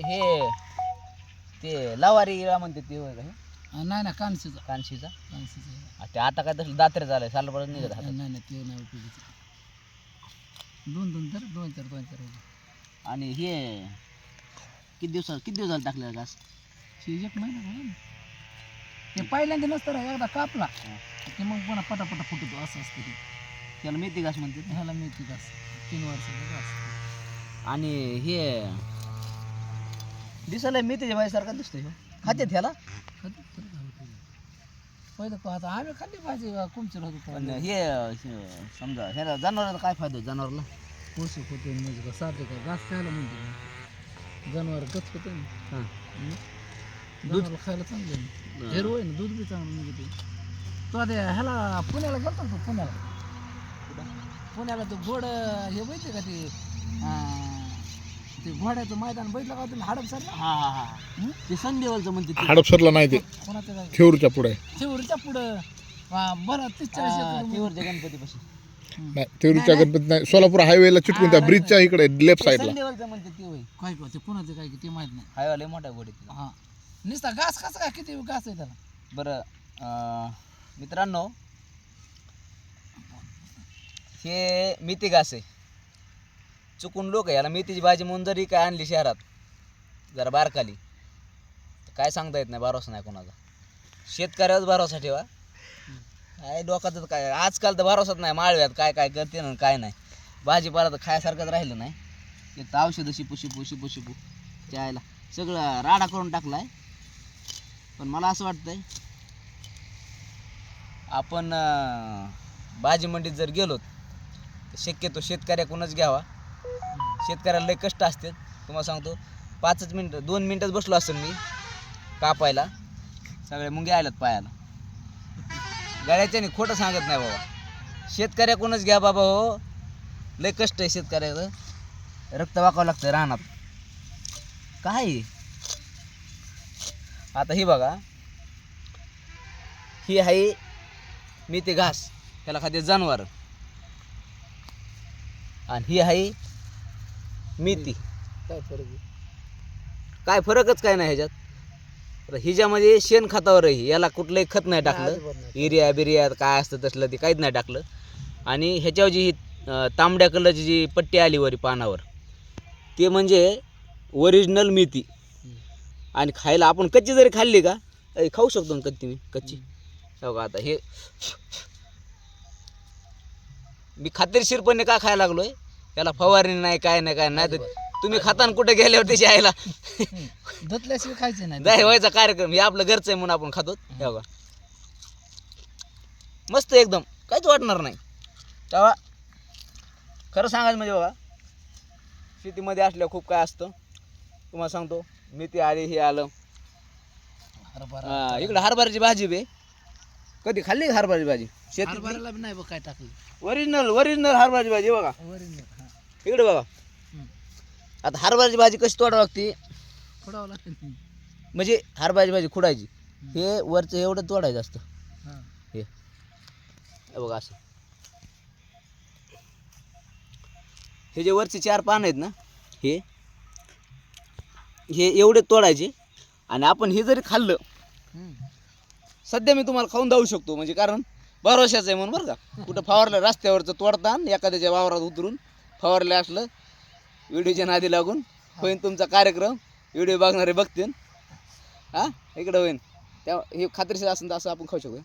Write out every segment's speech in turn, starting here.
हे ते लवारी इळा म्हणते ते होय का हे? नाही ना कानशीचा कानशीचा कानशीचा आ, ते आता काय तसं दात्रे झालंय साल परत निघत हातात नाही नाही ते नाही उपयोगीचं. दोन दोन तर दोन चार दोन चार आणि हे किती दिवसात किती दिवस झाले टाकलेला घास? ते एक महिना झाला ना. ते पहिल्यांदा नसतं रे, एकदा कापला. की मग पुन्हा पटापटा फुटतो असं असतं ते. त्याला मेथी घास म्हणते. ह्याला मेथी घास. तीन वर्षाचा घास. आणि हे दिसायला मेथीच्या बाईसारखा दिसतोय ह्यो. खाते होतं. पहिलं आता. आम्ही खाल्ली भाजी कुमचर होतो पण. हे समजा ह्याला जनावराला काय फायदा आहे जनावरला? पोषक होते म्हणजे का साधे का? घास खायला म्हणते जनावर गच होते ना. हां. हं? जनावरला खायला चांगलं आहे ना. हिरवं आहे ना दूध बी चांगलं निघते तो. आता ह्याला पुण्याला गेलता तो पुण्याला? पुण्याला तो घोड हे माहिती का ते अं, ते घोड्याचं मैदान बैठलं का तुम्ही? हडप सर हा हा हा. ते संदेवलचं म्हणते ते. हडपसरला नाही ते. कोणाचं काय? थेऊरच्या पुढे. शिवरच्या पुढं. हा, बरं तीस चाळीस हा, एकरमध्ये. तिवरच्या गणपतीपाशी नाही थेऊरच्या गणपती नाही. सोलापूर हायवेला चिटकून त्या ब्रिजच्या इकडे लेफ्ट साईडला संदेवलचं म्हणते ते होय. काय का ते कोणाचं काय ते माहीत नाही. हायवाले मोठा गोडी हा. नुसता घास कसा काय किती घास आहे त्याला? बरं अं, मित्रांनो हे मेथी घास आहे. चुकून लोक याला मेथीची भाजी म्हणून जरी काय आणली शहरात जरा बारकाली तर काय सांगता येत नाही भरोसा नाही कोणाचा. शेतकऱ्यावर भरोसा ठेवा. काय डोक्याचं तर काय आजकाल तर भरोसाच नाही माळव्यात काय काय करते ना काय नाही. भाजीपाला तर खायसारखंच राहिलं नाही. एक तर औषधं शिपू शिपू शिपू शिपू. त्यायला सगळं राडा करून टाकला आहे पण मला असं वाटतंय आपण भाजी मंडीत जर गेलो तर शक्यतो शेतकऱ्याकडूनच घ्यावा. शेतकऱ्याला लय कष्ट असतात तुम्हाला सांगतो. पाचच मिनटं दोन मिनटात बसलो असेल मी कापायला. सगळे मुंगे आल्यात पायाला. गळ्याच्याने खोटं सांगत नाही बाबा. शेतकऱ्याकडूनच घ्या बाबा हो. लय कष्ट आहे शेतकऱ्याचं. रक्त वाकावं लागतं रानात. काय? आहे? आता ही बघा. ही आहे मी ते घास. त्याला खाते जनावर. आणि ही आहे मेथी काय फरक आहे? काय फरकच काय नाही ह्याच्यात. तर हिच्यामध्ये शेण खतावर आहे याला कुठलंही खत नाही टाकलं. नाही. युरिया बिरिया काय असतं तसलं ते काहीच नाही टाकलं. आणि ह्याच्यावर जी ही अं, तांबड्या कलरची जी पट्टी आली वरी पानावर ते म्हणजे ओरिजिनल मेथी आणि खायला आपण कच्ची जरी खाल्ली का खाऊ शकतो ना कच्ची मी कच्ची. हो का आता हे. मी खात्रीशीरपणे का खायला लागलोय? त्याला फवारणी नाही काय नाही काय नाही. तर तुम्ही खाताना कुठे गेल्यावर त्याची आईला धुतल्याशिवाय खायचे नाही. जाय व्हायचा कार्यक्रम. हे आपलं घरचं आहे म्हणून आपण खातो. हे बघा. मस्त एकदम. काहीच वाटणार नाही. तेव्हा खरं सांगायचं म्हणजे बघा शेतीमध्ये असल्यावर खूप काय असतं. तुम्हाला सांगतो मेथी आली हे आलं. हरभरा. इकडं हरभऱ्याची भाजी बे कधी खाल्ली का हरभऱ्याची भाजी? शेती हरभऱ्याला बी नाही बघ काय टाकलं. ओरिजिनल ओरिजिनल हरभऱ्याची भाजी बघा. वरील इकडे बघा. हं. आता हरभऱ्याची भाजी कशी तोडावं लागते? फोडावं म्हणजे हरभऱ्याची भाजी खुडायची. हे वरचं एवढं तोडायचं असतं. हा. हे. हे बघा असं. हे जे वरचे चार पान आहेत ना हे हे एवढे तोडायचे. आणि आपण हे जरी खाल्लं. सध्या मी तुम्हाला खाऊन जाऊ शकतो म्हणजे कारण भरोशाचं आहे म्हणून बरं का. कुठं फवारलं रस्त्यावरचं तोडता आणि एखाद्याच्या वावरात उतरून फवारलं असलं व्हिडिओच्या नादी लागून होईन तुमचा कार्यक्रम. व्हिडिओ बघणारे बघतील. हां? इकडं होईन. त्या हे खात्रीशीर असेल तर असं आपण खाऊ शकतो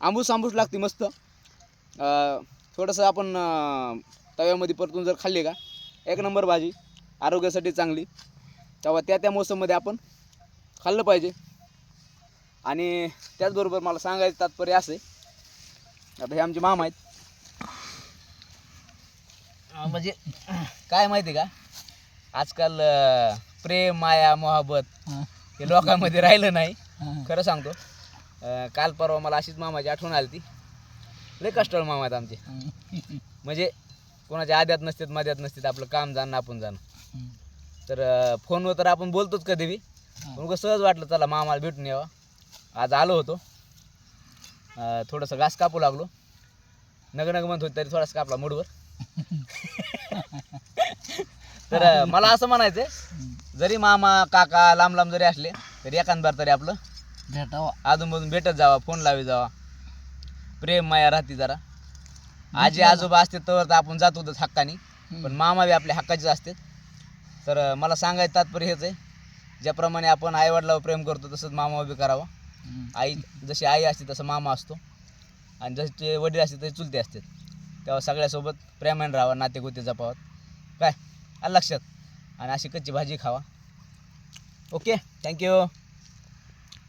आंबूस आंबूस लागते मस्त. अं, थोडंसं आपण तव्यामध्ये परतून जर खाल्ली का एक नंबर भाजी. आरोग्यासाठी चांगली. तेव्हा त्या त्या मोसममध्ये आपण खाल्लं पाहिजे. आणि त्याचबरोबर मला सांगायचं तात्पर्य असं आहे आता हे आमचे मामा आहेत म्हणजे काय माहिती का आजकाल प्रेम माया मोहब्बत हा. लोकांमध्ये राहिलं नाही. खरं सांगतो काल परवा मला अशीच मामाची आठवण आली ती लय कष्टाळ मामा आहेत आमचे. म्हणजे कोणाच्या आद्यात नसतात मध्यात नसतात आपलं काम जाणं आपण जाणं. तर फोनवर तर आपण बोलतोच कधी बी. पण सहज वाटलं चला मामाला भेटून यावं आज आलो होतो. थोडंसं घास कापू लागलो. नग नग म्हणत होती तरी थोडासा कापला मूडवर. तर मला असं म्हणायचं हम्म. जरी मामा काका लांब लांब जरी असले तरी एखादबार तरी आपलं भेटावा. अधूनमधून भेटत जावा फोन लावी जावा. प्रेम माया राहते जरा. आजी आजोबा असते तर तर आपण जात होतो हक्कानी. पण मामा बी आपल्या हक्काचेच असते. तर मला सांगायचं तात्पर्य हेच आहे. ज्याप्रमाणे आपण आईवडिलावर प्रेम करतो तसंच मामा बी करावं. आई जशी आई असते तसं मामा असतो. आणि जसे ते वडील असते तसे चुलते असतात तेव्हा सगळ्यासोबत प्रेमाने राहावं नाते गोते जपावत काय? आलं लक्षात? आणि अशी कच्ची भाजी खावा. Okay thank you